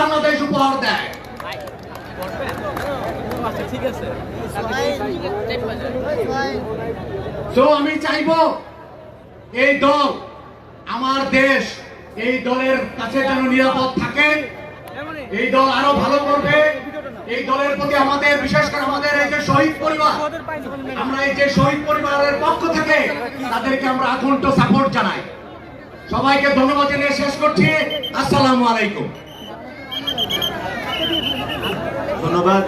বাংলাদেশ উপহার দেয়। তো আমি চাইব এই দল আমার দেশ এই দলের কাছে যেন নিরাপদ থাকে। এই দল আরও ভালো করবে। এই দলের প্রতি আমাদের বিশেষ করে আমাদের এই যে শহীদ পরিবার আমরা এই যে শহীদ পরিবারের পক্ষ থেকে তাদেরকে আমরা আকুণ্ঠ সাপোর্ট জানাই। সবাইকে ধন্যবাদ জানিয়ে শেষ করছি। আসসালামু আলাইকুম। ধন্যবাদ।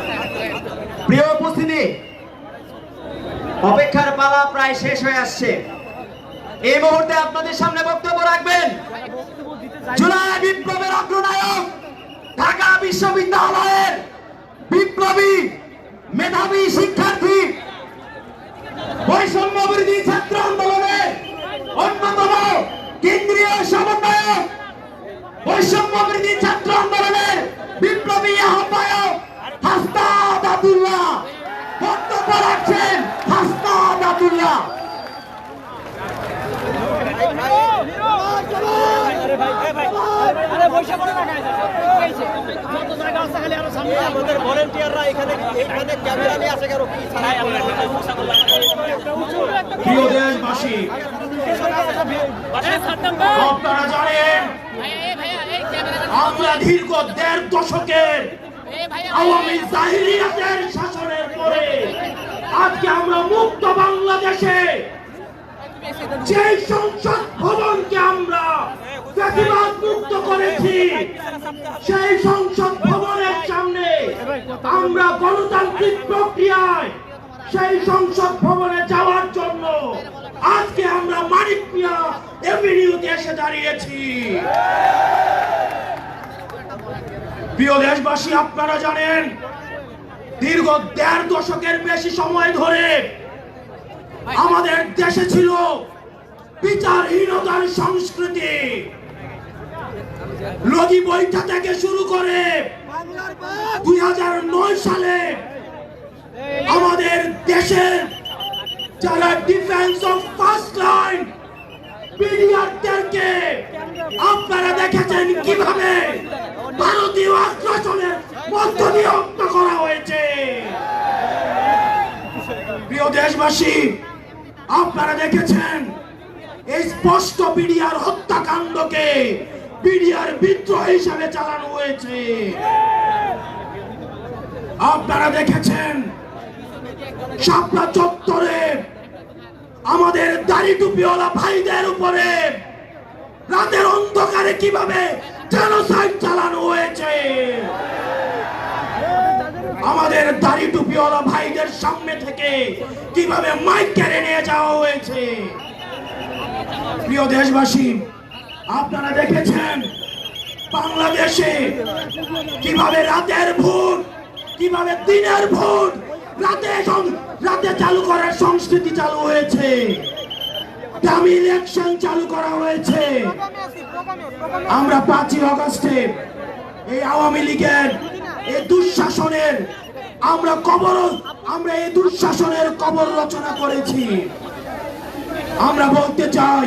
প্রিয় উপস্থিতি, অপেক্ষার পালা প্রায় শেষ হয়ে আসছে। এই মুহূর্তে আপনাদের সামনে বক্তব্য রাখবেন জুলাই বিপ্লবের অগ্রনায়ক ঢাকা বিশ্ববিদ্যালয়ের বিপ্লবী মেধাবী শিক্ষার্থী বৈষম্য বিরোধী ছাত্র আন্দোলনের অন্যতম কেন্দ্রীয় সমন্বয়ক বৈষম্য বিরোধী ছাত্র আন্দোলনের বিপ্লবী আহ্বায়ক হাসনাদ আব্দুল্লাহ বক্তব্য রাখছেন হাসনাদ আব্দুল্লাহ আরে বৈশা করে না গাইছে যত জায়গা আছে খালি আরও সামনে আমাদের ভলেন্টিয়াররা এখানে এখানে ক্যামেরা নিয়ে আসে কেন কি প্রিয় দেশবাসী আপনারা জানেন আমরা দীর্ঘ দেড় দশকের আওয়ামী জাহিলিয়াতের শাসনের পরে আজকে আমরা মুক্ত বাংলাদেশে যে সংসদ ভবনকে আমরা প্রতিবাদ মুক্ত করেছি। সেই সংসদ ভবনের সামনে আমরা গণতান্ত্রিক প্রক্রিয়ায় সেই সংসদ ভবনে যাওয়ার জন্য আজকে আমরা মানিক মিয়া এভিনিউতে এসে দাঁড়িয়েছি। প্রিয় দেশবাসী, আপনারা জানেন, দীর্ঘ দেড় দশকের বেশি সময় ধরে আমাদের দেশে ছিল বিচারহীনতার সংস্কৃতি। লগি বইটা থেকে শুরু করে দুই সালে আমাদের দেশের যারা ডিফেন্স অফ ফার্স্ট লাইন আপনারা দেখেছেন কীভাবে ভারতীয় আগ্রাসনের মধ্য দিয়ে হত্যা করা হয়েছে। প্রিয় দেশবাসী, আপনারা দেখেছেন এই স্পষ্ট বিডিআর হত্যাকাণ্ডকে বিডিআর বিদ্রোহ হিসাবে চালানো হয়েছে। আপনারা দেখেছেন শাপলা চত্বরে আমাদের দাড়ি টুপিওয়ালা ভাইদের উপরে রাতের অন্ধকারে কীভাবে জেনোসাইড চালানো হয়েছে? আমাদের দাড়ি টুপিওয়ালা ভাইদের সামনে থেকে কীভাবে মাইক কেড়ে নিয়ে যাওয়া হয়েছে? প্রিয় দেশবাসী আপনারা দেখেছেন বাংলাদেশে কীভাবে রাতের ভোট কীভাবে দিনের ভোট রাতে রাতে চালু করার সংস্কৃতি চালু হয়েছে। দামি ইলেকশন চালু করা হয়েছে। আমরা পাঁচই অগস্টে এই আওয়ামী লীগের এই দুঃশাসনের আমরা কবর, আমরা এই দুঃশাসনের কবর রচনা করেছি। আমরা বলতে চাই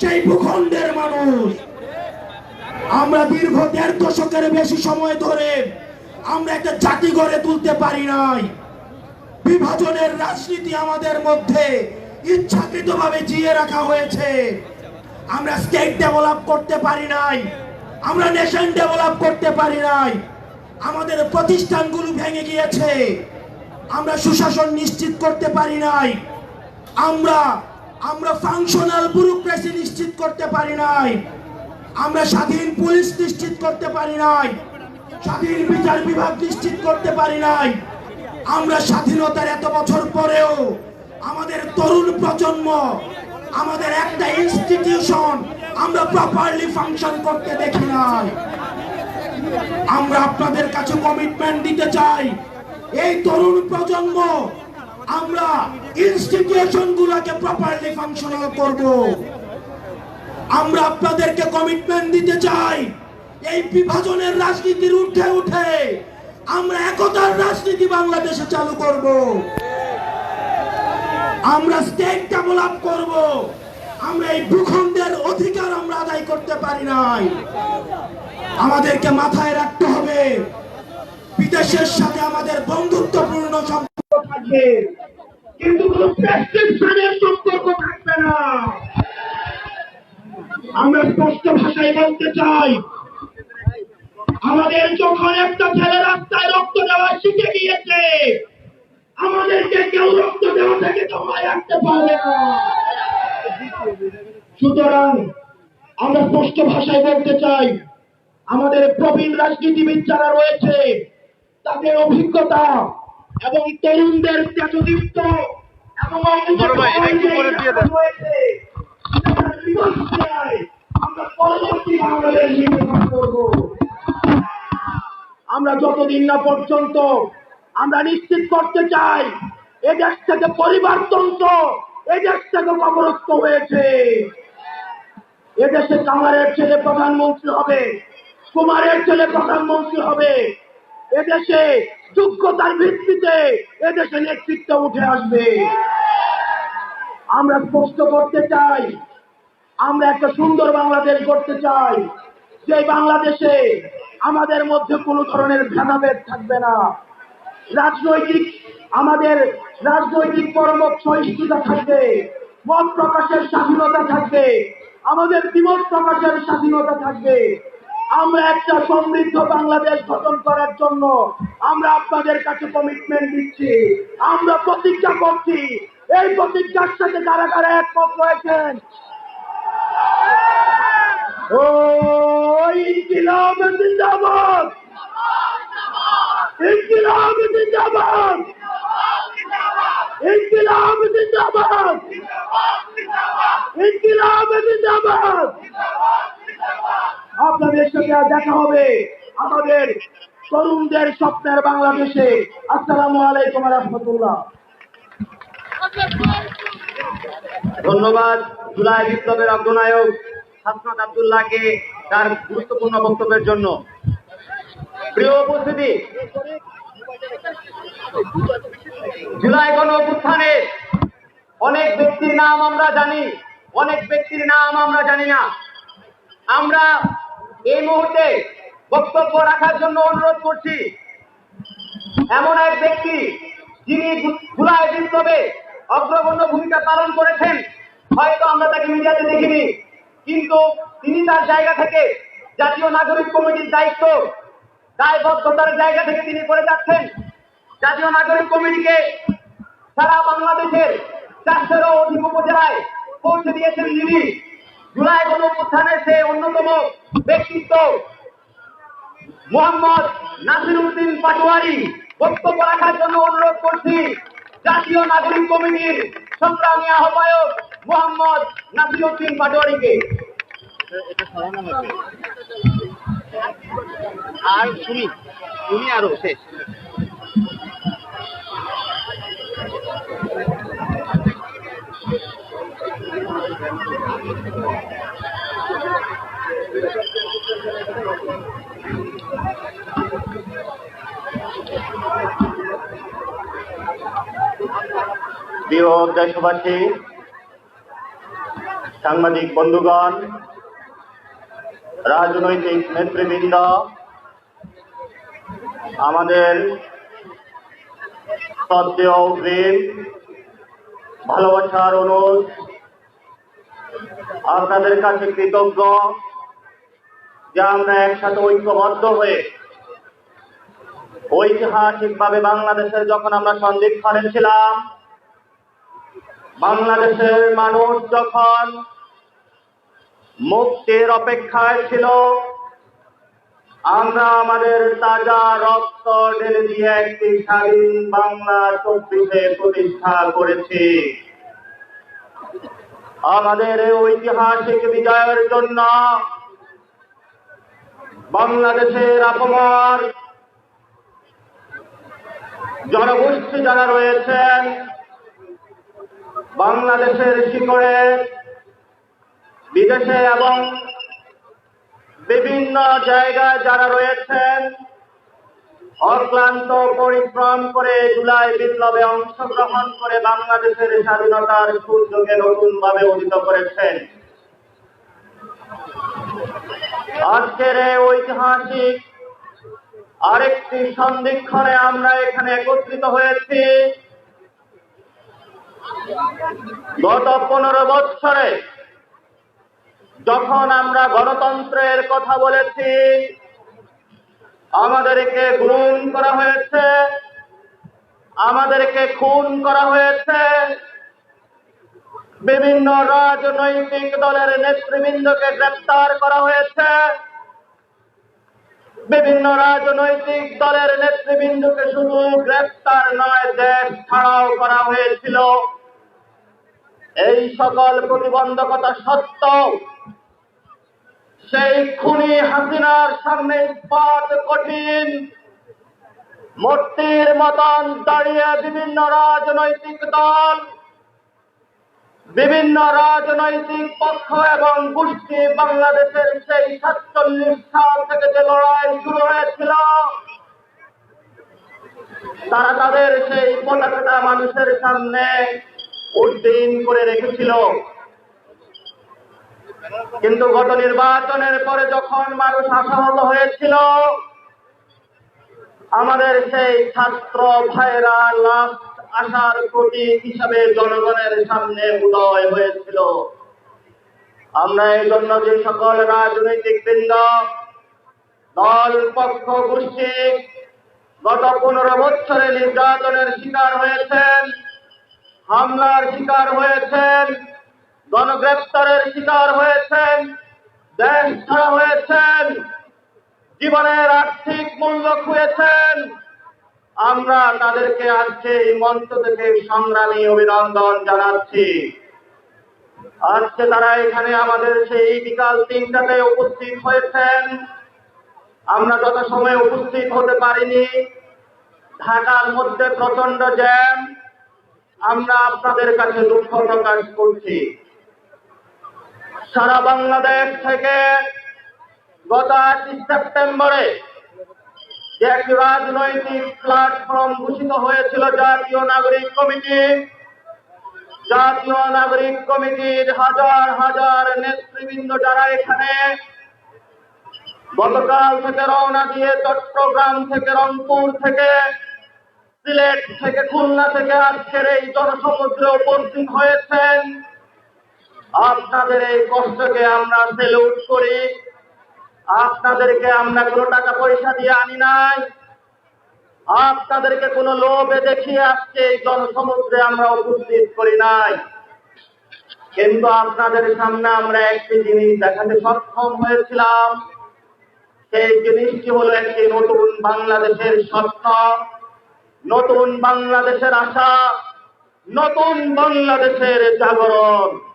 সেই ভূখণ্ডের মানুষ। আমরা দীর্ঘ দেড় দশকের বেশি সময় ধরে আমরা একটা জাতি গড়ে তুলতে পারি নাই। বিভাজনের রাজনীতি আমাদের মধ্যে ইচ্ছাকৃতভাবে জিয়ে রাখা হয়েছে। আমরা স্টেট ডেভেলপ করতে পারি নাই। আমরা নেশন ডেভেলপ করতে পারি নাই। আমাদের প্রতিষ্ঠানগুলো ভেঙে গিয়েছে। আমরা সুশাসন নিশ্চিত করতে পারি নাই। আমরা আমরা ফাংশনাল ব্যুরোক্রেসি নিশ্চিত করতে পারি নাই। আমরা স্বাধীন পুলিশ নিশ্চিত করতে পারি নাই। স্বাধীন বিচার বিভাগ নিশ্চিত করতে পারি নাই। আমরা স্বাধীনতার এত বছর পরেও আমাদের তরুণ প্রজন্ম, আমাদের একটা ইনস্টিটিউশন আমরা প্রপারলি ফাংশন করতে দেখি নাই। আমরা আপনাদের কাছে কমিটমেন্ট দিতে চাই। এই তরুণ প্রজন্ম আমরা ইনস্টিটিউশন গুলাকে প্রপারলি ফাংশনাল করব। আমরা আপনাদেরকে কমিটমেন্ট দিতে চাই। এই বিভাজনের রাজনীতির উঠে উঠে আমরা একতার রাজনীতি বাংলাদেশে চালু করব। আমরা স্টেট ডেভেলপ করব। আমরা এই ভূখণ্ডের অধিকার আমরা আদায় করতে পারি নাই। আমাদেরকে মাথায় রাখতে হবে। বিদেশের সাথে আমাদের বন্ধুত্বপূর্ণ সম্পর্ক থাকবে। কিন্তু সম্পর্ক থাকবে না। আমরা স্পষ্ট ভাষায় বলতে চাই, আমাদের যখন একটা ছেলে রাস্তায় রক্ত দেওয়া শিখে গিয়েছে, আমাদেরকে কেউ রক্ত দেওয়া থেকে থামায় রাখতে পারবে না। সুতরাং আমরা স্পষ্ট ভাষায় বলতে চাই, আমাদের প্রবীণ রাজনীতিবিদ যারা রয়েছে তাদের অভিজ্ঞতা এবং তরুণদের তেজদীপ্ত এবং। আমরা পরবর্তী বাংলাদেশ নির্মাণ করব। আমরা যতদিন না পর্যন্ত আমরা নিশ্চিত করতে চাই এ দেশ থেকে পরিবারতন্ত্র এ দেশ থেকে কবরস্থ হয়েছে। এদেশে কামারের ছেলে প্রধানমন্ত্রী হবে কুমারের ছেলে প্রধানমন্ত্রী হবে। এদেশে যোগ্যতার ভিত্তিতে এদেশে নেতৃত্ব উঠে আসবে। আমরা স্পষ্ট করতে চাই, আমরা একটা সুন্দর বাংলাদেশ করতে চাই। যে বাংলাদেশে আমাদের মধ্যে কোনো ধরনের ভেদাভেদ থাকবে না। রাজনৈতিক, আমাদের রাজনৈতিক পরমত সহিষ্ণুতা থাকবে, মত প্রকাশের স্বাধীনতা থাকবে, আমাদের বিমত প্রকাশের স্বাধীনতা থাকবে। আমরা একটা সমৃদ্ধ বাংলাদেশ গঠন করার জন্য আমরা আপনাদের কাছে কমিটমেন্ট দিচ্ছি। আমরা প্রতিজ্ঞা করছি। এই প্রতিজ্ঞার সাথে যারা যারা একমত রয়েছেন জিন্দাবাদ! জিন্দাবাদ! জিন্দাবাদ! জিন্দাবাদ! আপনাদের সাথে দেখা হবে। আমাদের তরুণদের স্বপ্নের বাংলাদেশে। আসসালামু আলাইকুম রহমতুল্লাহ। ধন্যবাদ জুলাই বিপ্লবের অগ্রনায়ক হাসনাত আব্দুল্লাহকে তার গুরুত্বপূর্ণ বক্তব্যের জন্য। প্রিয় উপস্থিতি, জুলাই গণ অভ্যুত্থানে অনেক ব্যক্তির নাম আমরা জানি, অনেক ব্যক্তির নাম আমরা জানি না। আমরা এই মুহূর্তে বক্তব্য রাখার জন্য অনুরোধ করছি, এমন এক ব্যক্তি যিনি জুলাই বিপ্লবে অগ্রগণ্য ভূমিকা পালন করেছেন। হয়তো আমরা তাকে মিডিয়াতে দেখিনি, কিন্তু তিনি তার জায়গা থেকে জাতীয় নাগরিক কমিটির দায়িত্ব, দায়বদ্ধতার জায়গা থেকে তিনি করে যাচ্ছেন। জাতীয় নাগরিক কমিটিকে সারা বাংলাদেশের চারশোরও অধিক উপজেলায় পৌঁছে দিয়েছেন তিনি। জুলাই গণ উত্থানের সে অন্যতম ব্যক্তিত্ব। মোহাম্মদ নাসির উদ্দিন পাটোয়ারি বক্তব্য রাখার জন্য অনুরোধ করছি, জাতীয় নাগরিক কমিটির সংগ্রামী আহ্বায়ক মোহাম্মদ নাসির উদ্দিন পাটোয়ারিকে আর শুনি শুনি আরও, শেষ। প্রিয় দেশবাসী সাংবাদিক বন্ধুগণ, রাজনৈতিক নেতৃবৃন্দ, আমাদের শ্রদ্ধেয় ভালোবাসার অনুরোধ আপনাদের কাছে কৃতজ্ঞ যে আমরা একসাথে ঐক্যবদ্ধ হয়ে ঐতিহাসিকভাবে বাংলাদেশের যখন আমরা সন্দিগ্ধ ছিলাম বাংলাদেশের মানুষ যখন মুক্তির অপেক্ষায় ছিল, আমরা আমাদের তাজা রক্ত ঢেলে দিয়ে একটি স্বাধীন বাংলা চব্বিশে প্রতিষ্ঠা করেছি। আমাদের ঐতিহাসিক বিজয়ের জন্য বাংলাদেশের আপমার জনগোষ্ঠী যারা রয়েছেন বাংলাদেশের শিকড়ে, বিদেশে এবং বিভিন্ন জায়গায় যারা রয়েছেন, অক্লান্ত পরিশ্রম করে জুলাই বিপ্লবে অংশগ্রহণ করে বাংলাদেশের স্বাধীনতার সূর্যকে নতুন ভাবে উদিত করেছেন। আজকের ঐতিহাসিক আরেকটি সন্ধিক্ষণে আমরা এখানে একত্রিত হয়েছি। গত পনেরো বৎসরে যখন আমরা গণতন্ত্রের কথা বলেছি, আমাদেরকে গুম করা হয়েছে, আমাদেরকে খুন করা হয়েছে, বিভিন্ন রাজনৈতিক দলের নেতৃবৃন্দকে গ্রেপ্তার করা হয়েছে বিভিন্ন রাজনৈতিক দলের নেতৃবৃন্দকে শুধু গ্রেপ্তার নয়, দেশ ছাড়াও করা হয়েছিল। এই সকল প্রতিবন্ধকতা সত্ত্বেও সেই খুনি হাসিনার সামনে ইস্পাত কঠিন। মূর্তির মতন দাঁড়িয়ে বিভিন্ন রাজনৈতিক দল বিভিন্ন রাজনৈতিক পক্ষ এবং গোষ্ঠী বাংলাদেশের সেই সাতচল্লিশ সাল থেকে যে লড়াই শুরু হয়েছিল, তারা তাদের সেই পতাকাটা মানুষের সামনে উদ্দিন করে রেখেছিল। কিন্তু গত নির্বাচনের পরে যখন মানুষ আশাহত হয়েছিল, আমাদের সেই ছাত্র ভাইরা লাস্ট আশার প্রতীক হিসাবে জনগণের সামনে উদয় হয়েছিল। আমরা এই জন্য যে সকল রাজনৈতিক বৃন্দ, দল, পক্ষ, গোষ্ঠী গত পনেরো বছরে নির্যাতনের শিকার হয়েছেন, হামলার শিকার হয়েছেন, গণগ্রেপ্তারের শিকার হয়েছেন, দেশ ছাড়া হয়েছেন, জীবনের আর্থিক মূল্য খুঁয়েছেন আমরা তাদেরকে আজকে এই মঞ্চ থেকে সংগ্রামী অভিনন্দন জানাচ্ছি। আজকে তারা এখানে আমাদের সেই বিকাল তিনটাতে উপস্থিত হয়েছেন। আমরা যত সময় উপস্থিত হতে পারিনি, ঢাকার মধ্যে প্রচণ্ড জ্যাম, আমরা আপনাদের কাছে দুঃখ প্রকাশ করছি। সারা বাংলাদেশ থেকে গত আটই সেপ্টেম্বরে একটি রাজনৈতিক প্ল্যাটফর্ম ঘোষিত হয়েছিল জাতীয় নাগরিক কমিটি। জাতীয় নাগরিক কমিটির হাজার হাজার নেতৃবৃন্দ যারা এখানে, গতকাল থেকে রওনা দিয়ে চট্টগ্রাম থেকে রংপুর থেকে, সিলেট থেকে খুলনা থেকে আজকের এই জনসমুদ্রে উপস্থিত হয়েছেন। আপনাদের এই কষ্টকে আমরা সেলুট করি। আপনাদেরকে আমরা কোনো টাকা পয়সা দিয়ে আনি নাই। আপনাদেরকে কোনো লোভে দেখিয়ে আজকে এই জনসমুদ্রে আমরা উপস্থিত করি নাই। কিন্তু আপনাদের সামনে আমরা একটি জিনিস দেখাতে সক্ষম হয়েছিলাম। সেই জিনিসটি হলো একটি নতুন বাংলাদেশের স্বপ্ন, নতুন বাংলাদেশের আশা, নতুন বাংলাদেশের জাগরণ।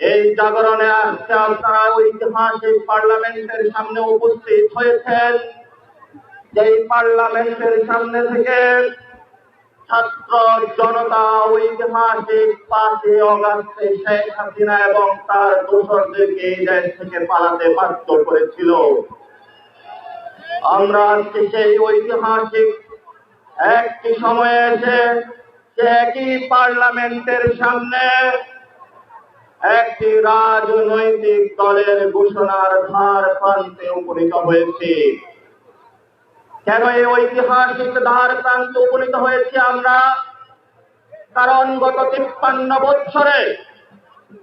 এই জাগরণে আজকে আপনারা ঐতিহাসিক পার্লামেন্টের সামনে উপস্থিত হয়েছেন, যেই পার্লামেন্টের সামনে থেকে ছাত্র জনতা ঐতিহাসিক পাঁচই অগাস্টে শেখ হাসিনা এবং তার দোসরদেরকে এই দেশ থেকে পালাতে বাধ্য করেছিল। আমরা আজকে সেই ঐতিহাসিক একটি সময়ে এসে একই পার্লামেন্টের সামনে একটি রাজনৈতিক দলের ঘোষণার ধার প্রান্তে উপনীত হয়েছে। কেন এই ঐতিহাসিক ধার প্রান্তে উপনীত হয়েছে আমরা? কারণ গত তিপ্পান্ন বছরে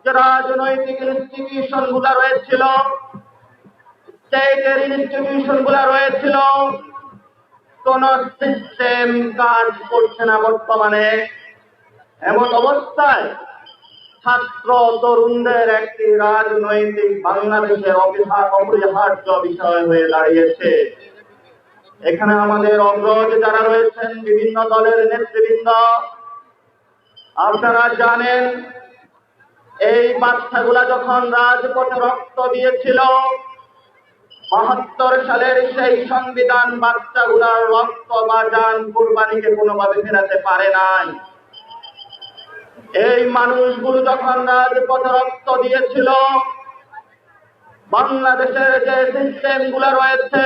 যে রাজনৈতিক ইনস্টিটিউশনগুলা রয়েছিল স্টেটের ইনস্টিটিউশনগুলা রয়েছিল, কোন সিস্টেম কাজ করছে না বর্তমানে। এমন অবস্থায় ছাত্র তরুণদের একটি রাজনৈতিক বাংলাদেশের অপরিহার্য বিষয় হয়ে দাঁড়িয়েছে। এখানে আমাদের অগ্রজ যারা রয়েছেন, বিভিন্ন দলের নেতৃবৃন্দ, আপনারা জানেন, এই বাচ্চাগুলা যখন রাজপথে রক্ত দিয়েছিল, বাহাত্তর সালের সেই সংবিধান বাচ্চাগুলার রক্ত বা যান কুরবানিকে কোনোভাবে ফেরাতে পারে নাই। এই মানুষগুলো যখন রাজপথে রক্ত দিয়েছিল, বাংলাদেশের যে সিস্টেমগুলো রয়েছে,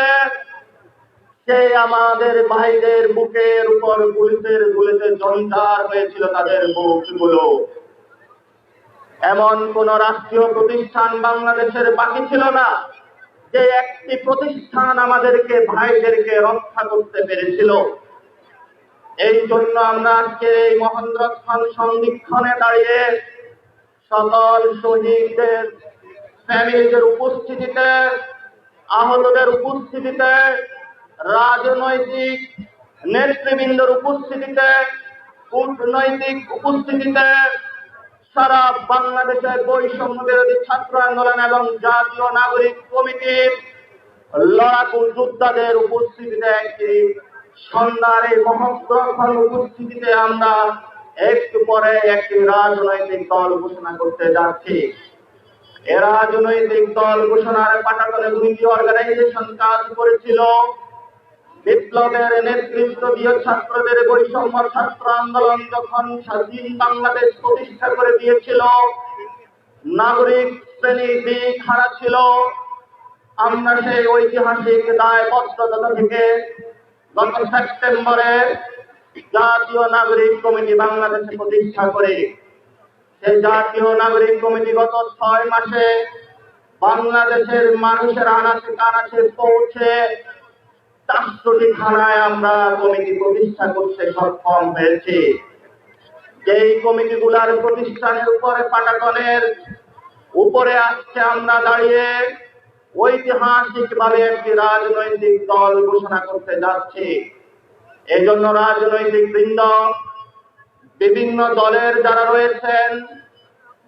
সে আমাদের ভাইদের বুকের উপর পুলিশের গুলিতে জঞ্জার হয়েছিল তাদের বুকগুলো। এমন কোন রাষ্ট্রীয় প্রতিষ্ঠান বাংলাদেশের বাকি ছিল না, যে একটি প্রতিষ্ঠান আমাদেরকে ভাইদেরকে রক্ষা করতে পেরেছিল। এই জন্য আমরা আজকে এই মহেন্দ্রক্ষণ সন্ধিক্ষণে দাঁড়িয়ে সকল শহীদদের, ফ্যামিলিদের উপস্থিতিতে, আহতদের উপস্থিতিতে, রাজনৈতিক নেতৃবৃন্দর উপস্থিতিতে, কূটনৈতিক উপস্থিতিতে, সারা বাংলাদেশের বৈষম্য বিরোধী ছাত্র আন্দোলন এবং জাতীয় নাগরিক কমিটির লড়াকু যোদ্ধাদের উপস্থিতিতে একটি সন্ধ্যার এই মহত্তর উপস্থিতিতে আমরা একটু পরে একটি রাজনৈতিক দল ঘোষণা করতে যাচ্ছি। এ রাজনৈতিক দল ঘোষণার পাঠাতলে দুইটি অর্গানাইজেশন কাজ করেছিল। বিপ্লবের নেতৃত্ব দিয়ে ছাত্রদের বৈষম্য ছাত্র আন্দোলন যখন স্বাধীন বাংলাদেশ প্রতিষ্ঠা করে দিয়েছিল, নাগরিক শ্রেণি দিক হারা ছিল। আমরা সেই ঐতিহাসিক দায়বদ্ধতা থেকে গত সেপ্টেম্বরে জাতীয় নাগরিক কমিটি বাংলাদেশে প্রতিষ্ঠা করে। সেই জাতীয় নাগরিক কমিটি গত ছয় মাসে বাংলাদেশের মানুষের আনাচে কানাচে পৌঁছে চারশোটি থানায় আমরা কমিটি প্রতিষ্ঠা করতে সক্ষম হয়েছি। যেই কমিটিগুলার প্রতিষ্ঠানের উপরে পাটাতনের উপরে আজকে আমরা দাঁড়িয়ে ঐতিহাসিক ভাবে একটি রাজনৈতিক দল ঘোষণা করতে যাচ্ছি। এই জন্য রাজনৈতিক বৃন্দ, বিভিন্ন দলের যারা রয়েছেন,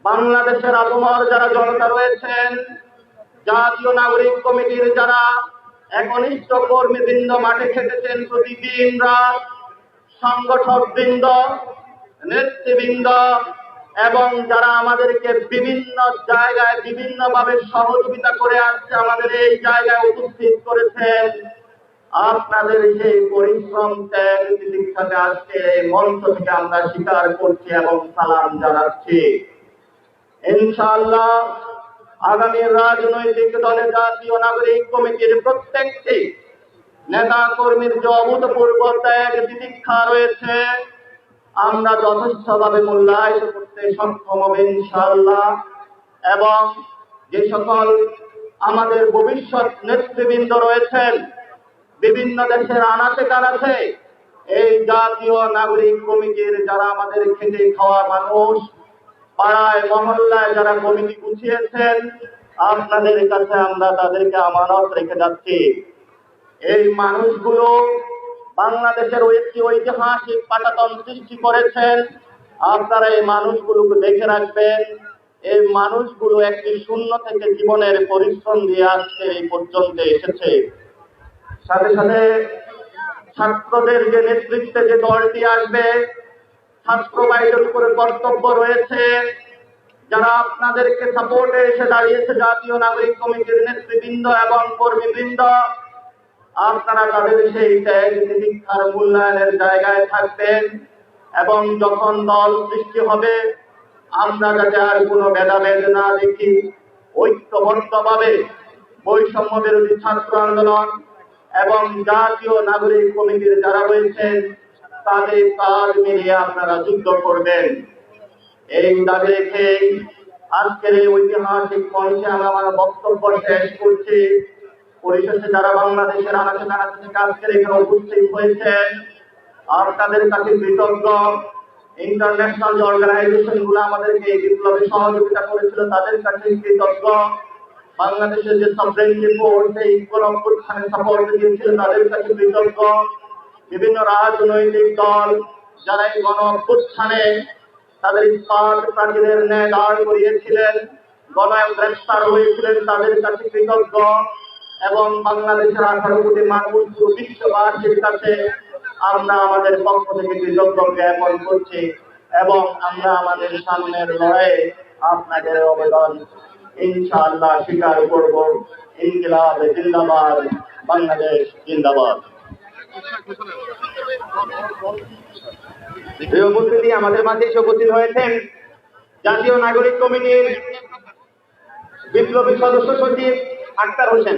বাংলাদেশের আবহাওয়ার যারা জনতা রয়েছেন, জাতীয় নাগরিক কমিটির যারা একনিষ্ঠ কর্মীবৃন্দ মাঠে খেটেছেন প্রতিদিন রাত সংগঠক বৃন্দ নেতৃবৃন্দ এবং যারা আমাদেরকে বিভিন্ন জায়গায় বিভিন্ন ভাবে সহযোগিতা করে আসছে, আমাদের এই জায়গায় উপস্থিত করেছেন আপনাদের সেই পরিশ্রম ত্যাগ তিতিক্ষাকে আজকে মঞ্চ থেকে আমরা স্বীকার করছি এবং সালাম জানাচ্ছি। ইনশাআল্লাহ আগামী রাজনৈতিক দলের জাতীয় নাগরিক কমিটির প্রত্যেকটি নেতা কর্মীর যে অভূতপূর্ব ত্যাগ তিতিক্ষা রয়েছে আমরা যথেষ্টভাবে মূল্যায়িত করতে সক্ষম হবে ইনশাআল্লাহ। এবং যে সকল আমাদের ভবিষ্যৎ নেতৃবৃন্দ রয়েছেন, বিভিন্ন দেশের আনাচে কানাচে এই জাতীয় নাগরিক কমিটির যারা আমাদের খেটে খাওয়া মানুষ, পাড়ায়, মহল্লায় যারা কমিটি গুছিয়েছেন, আপনাদের কাছে আমরা তাদেরকে আমানত রেখে যাচ্ছি। এই মানুষগুলো বাংলাদেশের একটি ঐতিহাসিক পাটাতন সৃষ্টি করেছেন। আপনারা এই মানুষগুলোকে দেখে রাখবেন, এই মানুষগুলো একটি শূন্য থেকে জীবনের পরিশ্রম দিয়ে আজকে এই পর্যন্ত এসেছে। সাথে সাথে ছাত্রদের যে নেতৃত্বে যে দলটি আসবে, ছাত্র ভাইদের উপরে কর্তব্য রয়েছে। যারা আপনাদেরকে সাপোর্টে এসে দাঁড়িয়েছে জাতীয় নাগরিক কমিটির নেতৃবৃন্দ এবং কর্মীবৃন্দ আপনারা তাদের সেই ত্যাগ শিক্ষার মূল্যায়নের জায়গায় থাকবেন এবং যখন দল সৃষ্টি হবে, আমরা যাতে আর কোনো ভেদাভেদ না দেখি, ঐক্যবদ্ধভাবে বৈষম্য বিরোধী ছাত্র আন্দোলন এবং জাতীয় নাগরিক কমিটির যারা রয়েছেন, তাদের কাজ মিলিয়ে আপনারা যুদ্ধ করবেন। এই দাবি রেখে আজকের এই ঐতিহাসিক মঞ্চে আমি আমার বক্তব্য শেষ করছি। পরিশেষে যারা বাংলাদেশের আনাচে কানাচে থেকে আজকের এখানে উপস্থিত হয়েছেন আর তাদের কাছে কৃতজ্ঞ। ইন্টারন্যাশনাল যে অর্গানাইজেশনগুলো আমাদেরকে এই বিপ্লবে সহযোগিতা করেছিল, তাদের কাছে কৃতজ্ঞ। বাংলাদেশের যে ফোর্স এই কোন সাপোর্ট দিয়েছিল, তাদের কাছে কৃতজ্ঞ। বিভিন্ন রাজনৈতিক দল যারা এই তাদের ইস্পাত ন্যায় দাঁড় করিয়েছিলেন গণায়ক গ্রেফতার হয়েছিলেন, তাদের কাছে কৃতজ্ঞ। এবং বাংলাদেশের আঠারো কোটি মানুষ বিশ্ববাসীর কাছে আমরা আমাদের পক্ষ থেকে কৃতজ্ঞ জ্ঞাপন করছি এবং আমরা আমাদের সামনের লড়াইয়ে আপনাদের অবদান ইনশাআল্লাহ স্বীকার করব। ইনকিলাব জিন্দাবাদ, বাংলাদেশ জিন্দাবাদ। উপস্থিতি, আমাদের মাঝে উপস্থিত হয়েছেন জাতীয় নাগরিক কমিটির বিপ্লবী সদস্য সচিব আক্তার হোসেন।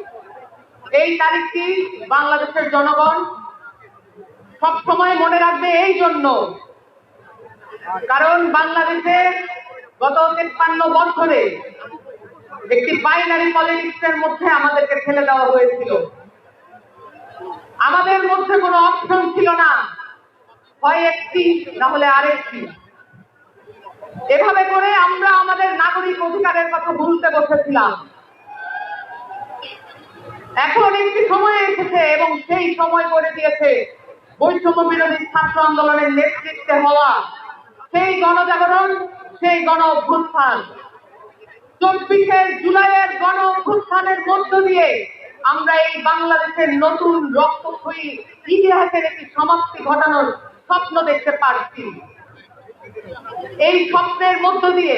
এই তারিখটি বাংলাদেশের জনগণ সবসময় মনে রাখবে এই জন্য। কারণ বাংলাদেশের গত তেপ্পান্ন বছরে একটি বাইনারি পলিটিক্সের মধ্যে আমাদেরকে ঠেলে দেওয়া হয়েছিল। আমাদের মধ্যে কোনো অপশন ছিল না। হয় একটি, না হলে আরেকটি। এভাবে করে আমরা আমাদের নাগরিক অধিকারের কথা ভুলতে বসেছিলাম। এখন একটি সময় এসেছে এবং সেই সময় করে দিয়েছে বৈষম্য বিরোধী ছাত্র আন্দোলনের নেতৃত্বে হওয়া সেই গণজাগরণ, সেই গণ অভ্যুত্থান চব্বিশের জুলাইয়ের গণ অভ্যুত্থানের মধ্য দিয়ে আমরা এই বাংলাদেশের নতুন রক্তক্ষয়ী ইতিহাসের একটি সমাপ্তি ঘটানোর স্বপ্ন দেখতে পারছি। এই স্বপ্নের মধ্য দিয়ে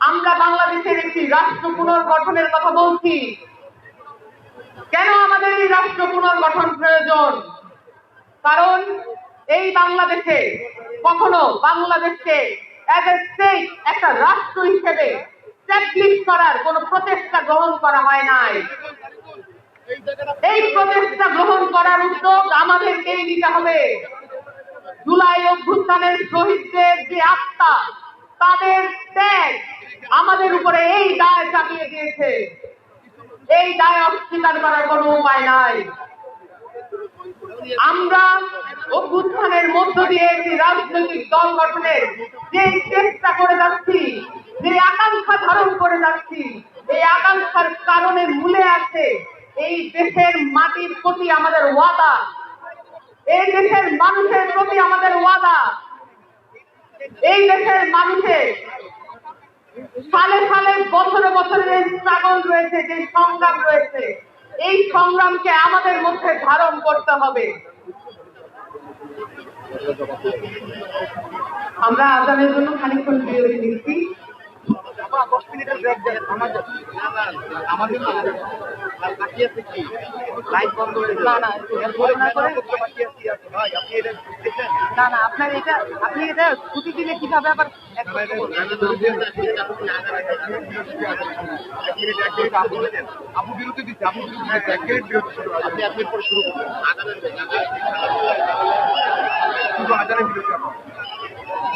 আমরা বাংলাদেশের একটি রাষ্ট্র পুনর্গঠনের কথা বলছি। কেন আমাদের এই রাষ্ট্র পুনর্গঠন প্রয়োজন? কারণ এই বাংলাদেশে কখনো বাংলাদেশকে একটা রাষ্ট্র হিসেবে করার কোন প্রচেষ্টা গ্রহণ করা হয় নাই। এই প্রচেষ্টা গ্রহণ করার উদ্যোগ আমাদেরকেই নিতে হবে। জুলাই অভ্যুত্থানের শহীদদের যে আত্মা তাদের ত্যাগ আমাদের উপরে এই দায় চাপিয়ে দিয়েছে। এই দায় অস্বীকার করার কোনো উপায় নাই। আমরা অভ্যুত্থানের মধ্য দিয়ে একটি রাজনৈতিক দল গঠনের যে চেষ্টা করে যাচ্ছি, যে আকাঙ্ক্ষা ধারণ করে যাচ্ছি, এই আকাঙ্ক্ষার কারণে মূলে আছে এই দেশের মাটির প্রতি আমাদের ওয়াদা। এই দেশের মানুষের প্রতি আমাদের ওয়াদা। এই দেশের মানুষের সালে সালে বছরে বছরে যে স্ট্রাগল রয়েছে, যে সংগ্রাম রয়েছে, এই সংগ্রামকে আমাদের মধ্যে ধারণ করতে হবে। আমরা আজানের জন্য খানিক্ষণ বিরতি নিচ্ছি। না, না, বলে না করে- বাকি আছে কি। আছে ভাই আপনি এটা দেখছেন না না আপনার এটা আপনি এটা ছুটি দিলে কীভাবে আবার আপু বিরতি দিচ্ছে আপু বিরতি শুরু আপনি পর শুরু করুন। শুধু আজানের বিরতি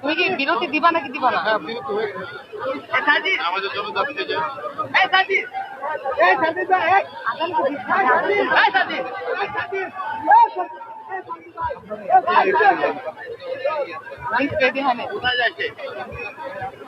তুমি কি বিরতি দিবা নাকি দিবা না আমাদের জন্য যাচ্ছে যে আজান তো দিচ্ছে না। Please ready হয় নাই। কোথায় যাচ্ছে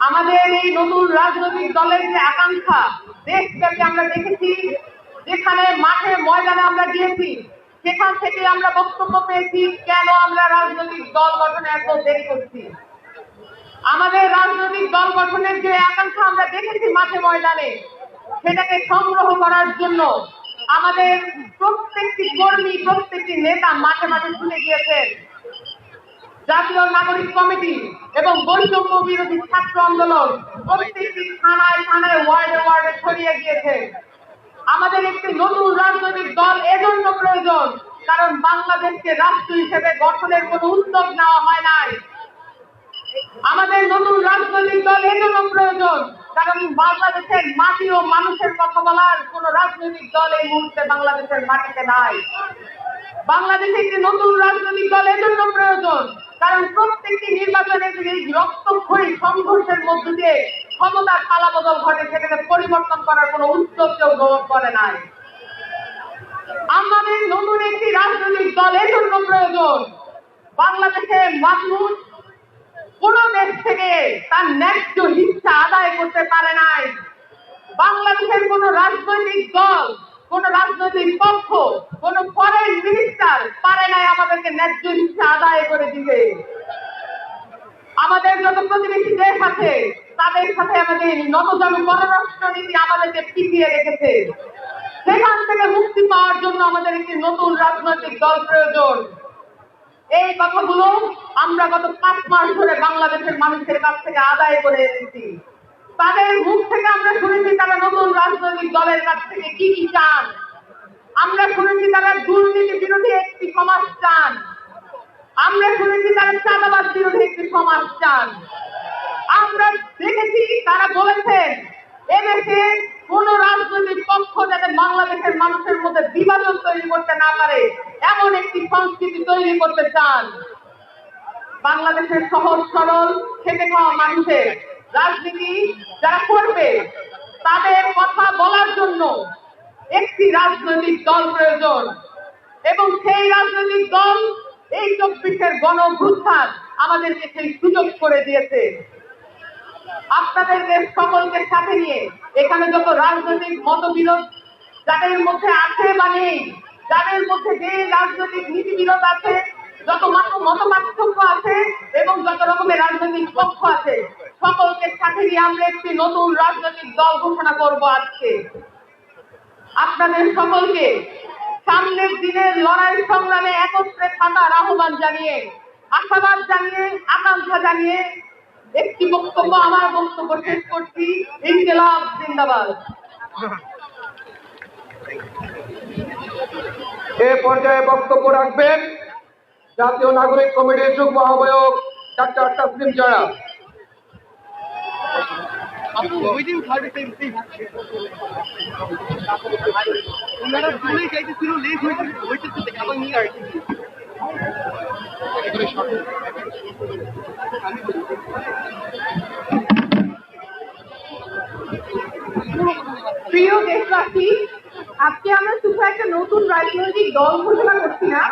আমাদের এই নতুন রাজনৈতিক দলের যে আকাঙ্ক্ষা দেশব্যাপী আমরা দেখেছি, যেখানে মাঠে ময়দানে আমরা গিয়েছি, সেখান থেকে আমরা বক্তব্য পেয়েছি, কেন আমরা রাজনৈতিক দল গঠনে এত দেরি করছি? আমাদের রাজনৈতিক দল গঠনের যে আকাঙ্ক্ষা আমরা দেখেছি মাঠে ময়দানে, সেটাকে সংগ্রহ করার জন্য আমাদের প্রত্যেকটি কর্মী, প্রত্যেকটি নেতা মাঠে মাঠে ছুটে গিয়েছেন। জাতীয় নাগরিক কমিটি এবং বৈষম্য বিরোধী ছাত্র আন্দোলন প্রত্যেকটি থানায় থানায় ওয়ার্ডে ওয়ার্ডে ছড়িয়ে গিয়েছে। আমাদের একটি নতুন রাজনৈতিক দল এজন্য প্রয়োজন, কারণ বাংলাদেশকে রাষ্ট্র হিসেবে গঠনের কোনো উদ্যোগ নেওয়া হয় নাই। আমাদের নতুন রাজনৈতিক দল এজন্য প্রয়োজন। কারণ বাংলাদেশের মাটি ও মানুষের কথা বলার কোন রাজনৈতিক দল এই মুহূর্তে বাংলাদেশের মাটিতে নাই। বাংলাদেশে একটি নতুন রাজনৈতিক দল এজন্য প্রয়োজন। কারণ প্রত্যেকটি নির্বাচনে যদি এই রক্তক্ষয়ী সংঘর্ষের মধ্য দিয়ে ক্ষমতার তালাবদল ঘটে সেটাকে পরিবর্তন করার কোনো উদ্যোগ কেউ গ্রহণ করে নাই। আমাদের নতুন একটি রাজনৈতিক দল এজন্য প্রয়োজন। বাংলাদেশে মানুষ কোন দেশ থেকে তার ন্যায্য হিস্সা আদায় করতে পারে নাই। বাংলাদেশের কোন রাজনৈতিক দল, কোন রাজনৈতিক পক্ষ, কোন ফরেন মিনিস্টার পারে নাই আমাদেরকে ন্যায্য হিস্সা আদায় করে দিবে আমাদের যত প্রতিবেশী দেশ আছে, তাদের সাথে আমাদের নতজানু পররাষ্ট্র নীতি আমাদেরকে পিছিয়ে রেখেছে। সেখান থেকে মুক্তি পাওয়ার জন্য আমাদের একটি নতুন রাজনৈতিক দল প্রয়োজন। এই কথাগুলো আমরা গত পাঁচ মাস ধরে বাংলাদেশের মানুষের কাছ থেকে আদায় করে এসেছি। তাদের মুখ থেকে আমরা শুনেছি তারা নতুন রাজনৈতিক দলের কাছ থেকে কি কি চান। আমরা শুনেছি তারা দুর্নীতি বিরোধী একটি সমাজ চান। আমরা শুনেছি তারা চাঁদাবাদ বিরোধী একটি সমাজ চান। আমরা দেখেছি তারা বলেছেন এদেশে কোন রাজনৈতিক পক্ষ যাতে বাংলাদেশের মানুষের মধ্যে বিভাজন তৈরি করতে না পারে, এমন একটি সংস্কৃতি তৈরি করতে চান। বাংলাদেশের সহজ, সরল, খেটে খাওয়া মানুষের রাজনীতি যারা করবে, তাদের কথা বলার জন্য একটি রাজনৈতিক দল প্রয়োজন। এবং সেই রাজনৈতিক দল এই চব্বিশের গণ আমাদেরকে সেই সুযোগ করে দিয়েছে। আপনাদেরকে সকলকে সাথে নিয়ে এখানে যত রাজনৈতিক মতবিরোধ যাদের মধ্যে আছে বা নেই, যাদের মধ্যে যে রাজনৈতিক নীতি বিরোধ আছে, যত মত পার্থক্য আছে এবং যত রকমের রাজনৈতিক পক্ষ আছে, সকলকে সাথে নিয়ে আমরা একটি নতুন রাজনৈতিক দল ঘোষণা করব আজকে। আপনাদের সকলকে সামনের দিনের লড়াই সংগ্রামে একত্রে থাকার আহ্বান জানিয়ে, আশাবাদ জানিয়ে, আকাঙ্ক্ষা জানিয়ে একটি বক্তব্য আমার বক্তব্য শেষ করছি। ইনকেলাব জিন্দাবাদ। এ পর্যায়ে বক্তব্য রাখবেন জাতীয় নাগরিক কমিটির যুগ্ম আহ্বায়ক ডাক্তার তাসলিম জানা যাইতেছিল লেট থেকে আবার নিয়ে আসছি প্রিয় দেশবাসী আজকে আমরা শুধু একটা নতুন রাজনৈতিক দল ঘোষণা করছি না।